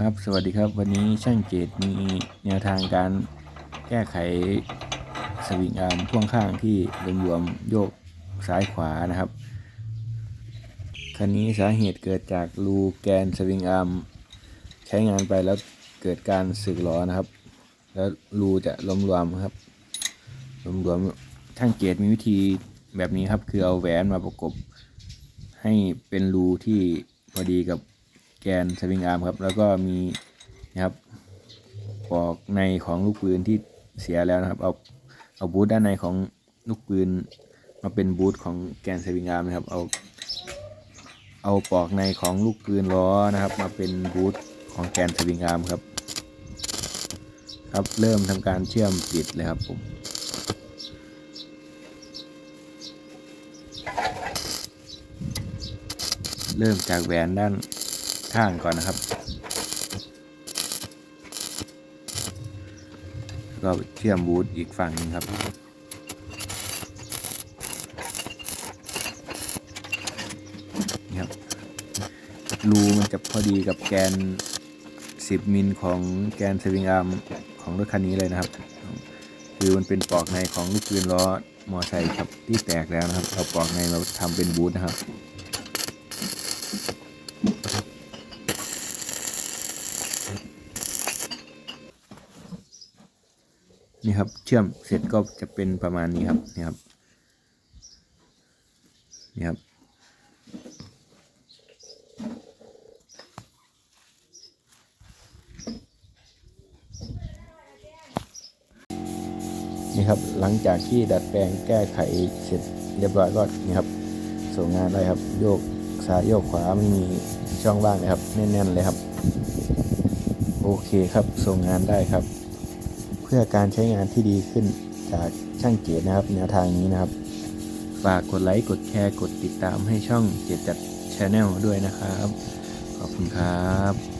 ครับ สวัสดีครับ วันนี้ช่างเจตมีแนวทางการแก้ไขสวิงอาร์มพ่วงข้างที่รวมๆโยกซ้ายขวานะครับ คันนี้สาเหตุเกิดจากรูแกนสวิงอาร์มใช้งานไปแล้วเกิดการสึกหรอนะครับ แล้วรูจะล้มรวมครับล้มรวมช่างเจตมีวิธีแบบนี้ครับ คือเอาแหวนมาประกบ ให้เป็นรูที่พอดีกับ แกนสวิงอาร์มครับ แล้วก็มีนะครับปลอกในของลูกปืนที่เสียแล้วนะครับ เอาเอาบูทด้านในของลูกปืนมาเป็นบูทของแกนสวิงอาร์มนะครับ เอา เอาปลอกในของลูกปืนล้อนะครับ มาเป็นบูทของแกนสวิงอาร์มครับ ครับเริ่มทำการเชื่อมติดเลยครับผมเริ่มจากแหวนด้าน ข้างก่อนนะครับก็เชื่อมบูทอีกฝั่งหนึงครับนี่ครับ รูมันจะพอดีกับแกน 10 มิลของแกนสวิงอาร์มของรถคันนี้เลยนะครับ คือมันเป็นปลอกในของลูกปืนล้อมอไซค์ครับที่แตกแล้วนะครับ เอาปลอกในมาทำเป็นบูทนะครับ นี่ครับ เชื่อมเสร็จก็จะเป็นประมาณนี้ครับนี่ครับนี่ครับนี่ครับหลังจากที่ดัดแปลงแก้ไขเสร็จเรียบร้อยก็นี่ครับส่งงานได้ครับ โยกซ้ายโยกขวาไม่มีช่องว่างเลยครับแน่นๆเลยครับ โอเคครับส่งงานได้ครับ พื่อการใช้งานที่ดีขึ้นจากช่างเกียรตินะครับ แนวทางนี้นะครับ ฝากกดไลค์กดแชร์กดติดตามให้ช่องเกียรติจัดชาแนลด้วยนะครับ ขอบคุณครับ